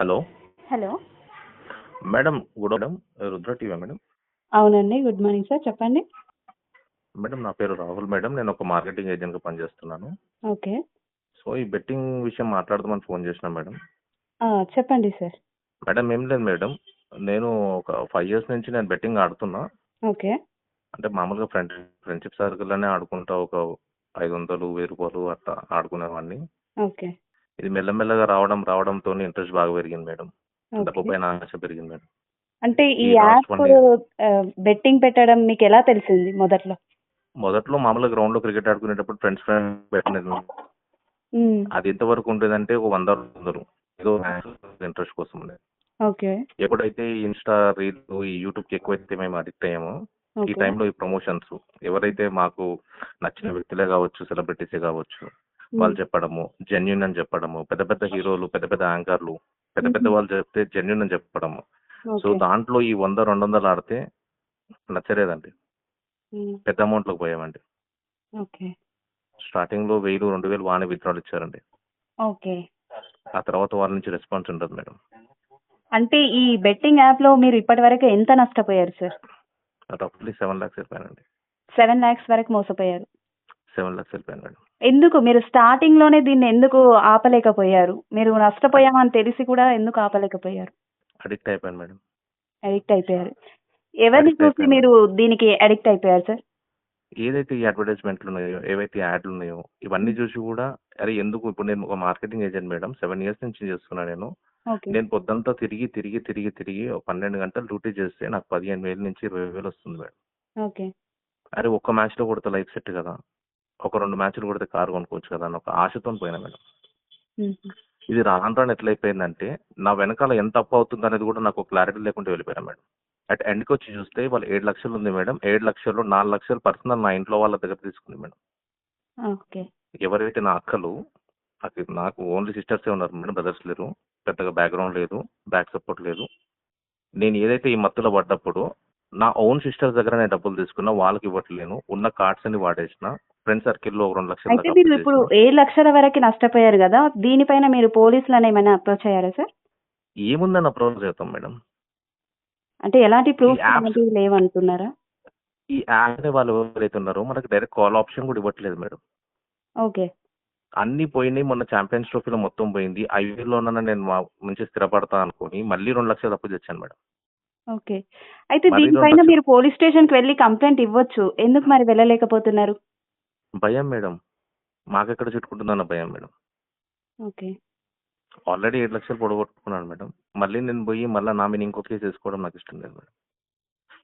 Hello. Hello. Madam good madam Rudra TV madam? అవునండి good morning sir చెప్పండి. Madam నా పేరు రాహుల్ మేడం నేను ఒక మార్కెటింగ్ ఏజెంట్గా పనిచేస్తున్నాను. ఓకే. సో ఈ బెట్టింగ్ విషయం మాట్లాడదామని ఫోన్ చేసిన మేడం. ఆ, చెప్పండి సార్. మేడం ఏం లేదు మేడం. నేను ఒక ఫైవ్ ఇయర్స్ నుంచి నేను బెట్టింగ్ ఆడుతున్నా. ఓకే. అంటే మామూలుగా ఫ్రెండ్ ఫ్రెండ్షిప్ సర్కిల్లోనే ఆడుకుంటా ఒక ఐదు వందలు వెయ్యి రూపాయలు అట్లా ఆడుకునేవాడిని. ఓకే. ఇది మెల్లమెల్లగా రావడం రావడంతో ఇంట్రెస్ట్ బాగా పెరిగింది మేడం. డబ్బు పైన ఆశ పెరిగింది మేడం. అంటే ఈ యాప్ బెట్టింగ్ పెట్టడం మీకు ఎలా తెలిసింది మొదట్లో? మొదట్లో మామూలుగా గ్రౌండ్లో క్రికెట్ ఆడుకునేటప్పుడు ఫ్రెండ్స్ ఫ్రెండ్స్ పెట్టినది. అది ఎంతవరకు ఉండేదంటే ఒక వంద వందలు. ఏదో ఇంట్రెస్ట్ కోసం ఉండేది. ఓకే. ఎప్పుడైతే ఇన్స్టా రీల్ ఈ యూట్యూబ్కి ఎక్కువైతే మేము అడిక్ట్ అయ్యామో ఈ టైంలో ఈ ప్రమోషన్స్ ఎవరైతే మాకు నచ్చిన వ్యక్తులే కావచ్చు సెలబ్రిటీసే కావచ్చు వాళ్ళు చెప్పడము జెన్యున్ అని చెప్పడము పెద్ద పెద్ద హీరోలు పెద్ద పెద్ద యాంకర్లు పెద్ద పెద్ద వాళ్ళు చెప్తే జెన్యున్ అని చెప్పడము. సో దాంట్లో ఈ వంద రెండు వందలు ఆడితే నచ్చలేదండి. పెద్ద అమౌంట్లోకి పోయామండి. ఓకే. స్టార్టింగ్లో వెయ్యి రెండు వేలు వాని విత్డ్రాల్ ఇచ్చారండి. ఓకే. ఆ తర్వాత వాళ్ళ నుంచి రెస్పాన్స్ ఉంటుంది మేడం. అంటే ఈ బెట్టింగ్ యాప్లో మీరు ఇప్పటి వరకు ఎంత నష్టపోయారు సార్? రఫ్లీ సెవెన్ లాక్స్ సెవెన్ లాక్స్ వరకు మోసపోయారు. సెవెన్ లాక్స్ వెళ్ళిపోయాను మేడం. ఎందుకు? మీరు స్టార్టింగ్లోనే దీన్ని ఎందుకు ఆపలేకపోయారు? మీరు నష్టపోయామని తెలిసి కూడా ఎందుకు ఆపలేకపోయారు? అడిక్ట్ అయిపోయాను మేడం. అడిక్ట్ అయిపోయారు. ఎవరిని Addict చూసి అయిపోయాను. మీరు దీనికి అడిక్ట్ అయిపోయారు సార్? ఏదైతే ఈ అడ్వర్టైజ్మెంట్లు ఉన్నాయో ఏవైతే యాడ్లు ఉన్నాయో ఇవన్నీ చూసి కూడా అరే ఎందుకు ఇప్పుడు నేను ఒక marketing agent madam seven years నుంచి చేస్తున్నా నేను. ఓకే నేను పొద్దంతా తిరిగి తిరిగి తిరిగి తిరిగి ఒక పన్నెండు గంటలు డ్యూటీ చేస్తే నాకు పదిహేను వేల నుంచి ఇరవై వేలు వస్తుంది మేడం. ఓకే అరే ఒక్క మ్యాచ్లో కొడితే లైఫ్ సెట్ కదా. ఒక రెండు మ్యాచ్లు కొడితే కారు కొనుక్కోవచ్చు కదా అని ఒక ఆశతో పోయినా మేడం. ఇది రాను రాను ఎట్లయిపోయిందంటే నా వెనకాల ఎంత అప్పు అవుతుంది అనేది కూడా నాకు క్లారిటీ లేకుండా వెళ్ళిపోయాను మేడం. అట్ ఎండ్కి వచ్చి చూస్తే వాళ్ళు ఏడు లక్షలు ఉంది మేడం. ఏడు లక్షలు నాలుగు లక్షలు పర్సనల్ నా ఇంట్లో వాళ్ళ దగ్గర తీసుకుంది మేడం. ఓకే. ఎవరైతే నా అక్కలు నాకు నాకు ఓన్లీ సిస్టర్సే ఉన్నారు మేడం బ్రదర్స్ లేరు. పెద్దగా బ్యాక్గ్రౌండ్ లేదు బ్యాక్ సపోర్ట్ లేదు. నేను ఏదైతే ఈ మత్తులో పడ్డప్పుడు నా ఓన్ సిస్టర్స్ దగ్గర నేను డబ్బులు తీసుకున్నా వాళ్ళకి ఇవ్వట్లేను. ఉన్న కార్డ్స్ అన్ని వాడేసిన. ఫ్రెండ్ సర్కిల్లో ఒక రెండు లక్షలు అయితే మీరు ఇప్పుడు. ఏడు లక్షల వరకు నష్టపోయారు కదా దీనిపైన మీరు పోలీసులను ఏమైనా అప్రోచ్ అయ్యారా సార్? ఏముందని అప్రోచ్ చేస్తాం మేడం. అంటే ఎలాంటి ప్రూఫ్ లేవంటున్నారా? ఈ యాప్ అనే వాళ్ళు ఎవరైతే ఉన్నారో మనకి డైరెక్ట్ కాల్ ఆప్షన్ కూడా ఇవ్వట్లేదు మేడం. ఓకే. అన్ని పోయినాయి. మొన్న ఛాంపియన్స్ ట్రోఫీలో మొత్తం పోయింది. ఐపీఎల్లో ఉన్న నేను మంచి స్థిరపడతా అనుకుని మళ్ళీ రెండు లక్షలు అప్పు తెచ్చాను మేడం. ఓకే. అయితే మరి దీనిపైన మీరు పోలీస్ స్టేషన్కి వెళ్ళి కంప్లైంట్ ఇవ్వచ్చు. ఎందుకు మరి వెళ్ళలేకపోతున్నారు? భయం మేడం. మాకెక్కడ చుట్టుకుంటుందన్న భయం మేడం. ఓకే. ఆల్రెడీ ఏడు లక్షలు పొడగొట్టుకున్నాను మేడం. మళ్ళీ నేను పోయి మళ్ళీ నా మీద ఇంకో కేసు వేసుకోవడం నాకు ఇష్టం లేదు మేడం.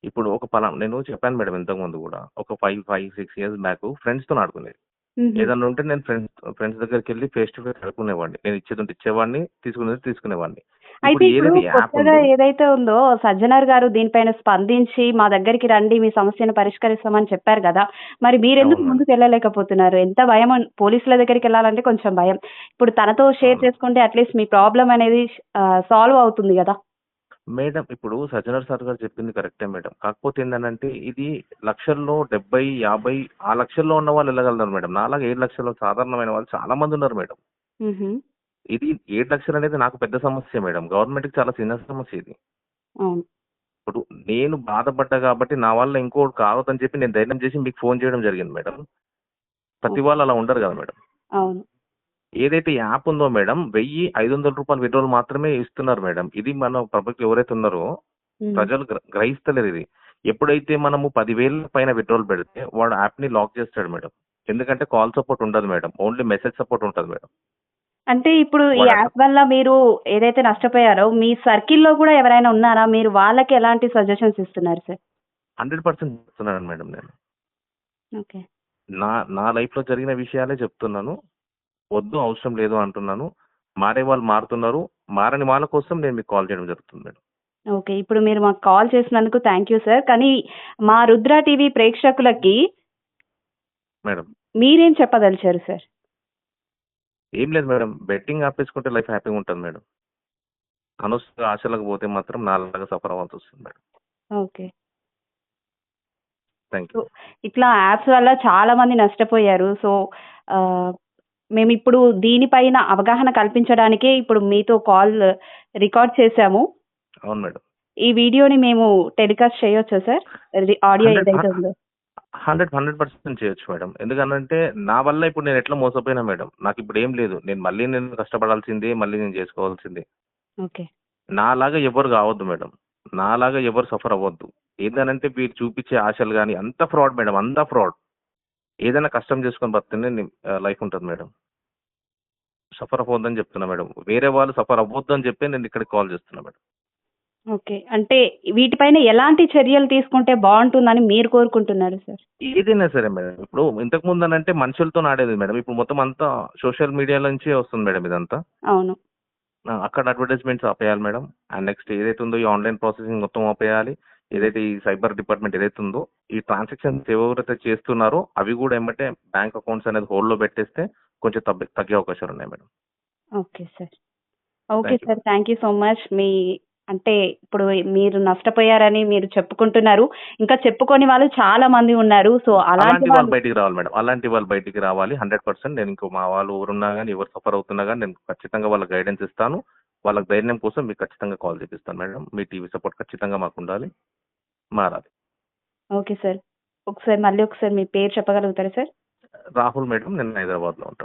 ఇప్పుడు ఒక పలా నేను చెప్పాను మేడం ఇంతకు ముందు కూడా. ఒక five five six years back ఫ్రెండ్స్తో ఆడుకునేది. మ్మ్. ఏదన్నా ఉంటే నేను ఫ్రెండ్స్ ఫ్రెండ్స్ దగ్గరికి వెళ్ళి ఫేస్ టు ఫేస్ ఆడుకునేవాడిని. నేను ఇచ్చేది ఉంటే ఇచ్చేవాడిని తీసుకునేది తీసుకునేవాడిని. అయితే ఇప్పుడు కొత్తగా ఉందో. ఏదైతే ఉందో సజ్జనార్ గారు దీనిపైన స్పందించి మా దగ్గరికి రండి మీ సమస్యను పరిష్కరిస్తామని చెప్పారు కదా. మరి మీరెందుకు. ముందుకు వెళ్ళలేకపోతున్నారు ఎంత భయం పోలీసుల దగ్గరికి వెళ్ళాలంటే కొంచెం భయం. ఇప్పుడు తనతో షేర్. చేసుకుంటే అట్లీస్ట్ మీ ప్రాబ్లం అనేది సాల్వ్ అవుతుంది కదా. మేడం ఇప్పుడు సజ్జనర్ సార్ గారు చెప్పింది కరెక్టే మేడం. కాకపోతే ఏంటంటే ఇది లక్షల్లో డెబ్బై యాభై ఆ లక్షల్లో ఉన్న వాళ్ళు వెళ్ళగలుగుతారు మేడం. నాలాగా ఏడు లక్షల్లో సాధారణమైన వాళ్ళు చాలా మంది ఉన్నారు మేడం. ఇది ఏడు లక్షలు అనేది నాకు పెద్ద సమస్య మేడం. గవర్నమెంట్కి చాలా చిన్న సమస్య ఇది. అవును. ఇప్పుడు నేను బాధపడ్డా కాబట్టి నా వల్ల ఇంకోటి కావద్దని చెప్పి నేను ధైర్యం చేసి మీకు ఫోన్ చేయడం జరిగింది మేడం. ప్రతి వాళ్ళు అలా ఉండరు కదా మేడం. అవును. ఏదైతే యాప్ ఉందో మేడం వెయ్యి ఐదు వందల రూపాయలు విడ్రోల్ మాత్రమే ఇస్తున్నారు మేడం. ఇది మన పబ్లిక్ ఎవరైతే ఉన్నారో. ప్రజలు గ్ర- గ్రహిస్తలేరు ఇది. ఎప్పుడైతే మనము పదివేల పైన విడ్రోల్ పెడితే వాడు యాప్ని లాక్ చేస్తాడు మేడం. ఎందుకంటే కాల్ సపోర్ట్ ఉండదు మేడం. ఓన్లీ మెసేజ్ సపోర్ట్ ఉంటుంది మేడం. అంటే ఇప్పుడు ఈ యాప్ వల్ల మీరు ఏదైతే నష్టపోయారో మీ సర్కిల్లో కూడా ఎవరైనా ఉన్నారా? మీరు వాళ్ళకి ఎలాంటి సజెషన్స్ ఇస్తున్నారు సార్? హండ్రెడ్ పర్సెంట్ చెప్తున్నాను మేడం నేను. ఓకే. నా నా లైఫ్లో జరిగిన విషయాలే చెప్తున్నాను. వద్దు అవసరం లేదు అంటున్నాను. మారే వాళ్ళు మారుతున్నారు. మారని వాళ్ళ కోసం నేను మీకు కాల్ చేయడం జరుగుతుంది మేడం. ఓకే. ఇప్పుడు మీరు మాకు కాల్ చేసినందుకు థ్యాంక్ యూ సార్. కానీ మా రుద్ర టీవీ ప్రేక్షకులకి మేడం. మీరేం చెప్పదలిచారు సార్? ఏం లేదు మేడం. బెట్టింగ్ ఆపేసుకుంటే లైఫ్ హ్యాపీగా ఉంటుంది మేడం. అనవసరంగా ఆశలకు పోతే మాత్రం నాలాగా సఫర్ అవ్వాల్సి వస్తుంది మేడం. ఓకే. థ్యాంక్ యూ ఇట్లా యాప్స్ వల్ల చాలా మంది నష్టపోయారు. సో మేము ఇప్పుడు దీనిపైన అవగాహన కల్పించడానికే ఇప్పుడు మీతో కాల్ రికార్డ్ చేశాము. అవును మేడం. ఈ వీడియోని మేము టెలికాస్ట్ చేయొచ్చా సార్? ఆడియో ఏదైతే ఉందో. హండ్రెడ్ హండ్రెడ్ పర్సెంట్ చేయొచ్చు మేడం. ఎందుకనంటే నా వల్ల ఇప్పుడు నేను ఎట్లా మోసపోయినా మేడం నాకు ఇప్పుడు ఏం లేదు. నేను మళ్ళీ నేను కష్టపడాల్సిందే మళ్ళీ నేను చేసుకోవాల్సిందే. ఓకే. నాలాగా ఎవరు కావద్దు మేడం. నాలాగా ఎవరు సఫర్ అవ్వద్దు. ఏదనంటే మీరు చూపించే ఆశలు కానీ అంత ఫ్రాడ్ మేడం అంతా ఫ్రాడ్. ఏదైనా కష్టం చేసుకొని బతికితే లైఫ్ ఉంటుంది మేడం. సఫర్ అవ్వద్దని చెప్తున్నా మేడం. వేరే వాళ్ళు సఫర్ అవ్వద్దు అని చెప్పి నేను ఇక్కడికి కాల్ చేస్తున్నా మేడం. ఓకే. అంటే వీటిపైన ఎలాంటి చర్యలు తీసుకుంటే బాగుంటుందని మీరు కోరుకుంటున్నారు సార్? ఏదైనా సరే మేడం? ఇప్పుడు ఇంతకు ముందు అంటే మనుషులతో ఆడేది మేడం. ఇప్పుడు మొత్తం అంతా సోషల్ మీడియా నుంచే వస్తుంది మేడం ఇదంతా. అవును. అక్కడ అడ్వర్టైజ్మెంట్స్ ఆపేయాలి మేడం. అండ్ నెక్స్ట్ ఏదైతే ఉందో ఈ ఆన్లైన్ ప్రాసెసింగ్ మొత్తం ఆపేయాలి. ఏదైతే ఈ సైబర్ డిపార్ట్మెంట్ ఏదైతే ఉందో ఈ ట్రాన్సాక్షన్స్ ఎవరైతే చేస్తున్నారో అవి కూడా ఏమంటే బ్యాంక్ అకౌంట్స్ అనేది హోల్డ్లో పెట్టేస్తే కొంచెం తగ్గే అవకాశాలు ఉన్నాయి madam. Okay sir. Okay. Sir. Thank you so much. మీ అంటే ఇప్పుడు మీరు నష్టపోయారని మీరు చెప్పుకుంటున్నారు. ఇంకా చెప్పుకొని వాళ్ళు చాలా మంది ఉన్నారు. సో అలాంటి వాళ్ళు బయటికి రావాలి మేడం. అలాంటి వాళ్ళు బయటికి రావాలి. హండ్రెడ్ పర్సెంట్ నేను ఇంకో మా వాళ్ళు ఎవరున్నా కానీ ఎవరు సఫర్ అవుతున్నా కానీ నేను ఖచ్చితంగా వాళ్ళకి గైడెన్స్ ఇస్తాను. వాళ్ళకి ధైర్యం కోసం మీకు ఖచ్చితంగా కాల్ చేపిస్తాను మేడం. మీ టీవీ సపోర్ట్ ఖచ్చితంగా మాకు ఉండాలి. మారాలి. Okay sir. ఒకసారి మళ్ళీ ఒకసారి మీ పేరు చెప్పగలుగుతారా సార్? రాహుల్ మేడం నేను హైదరాబాద్లో ఉంటాను.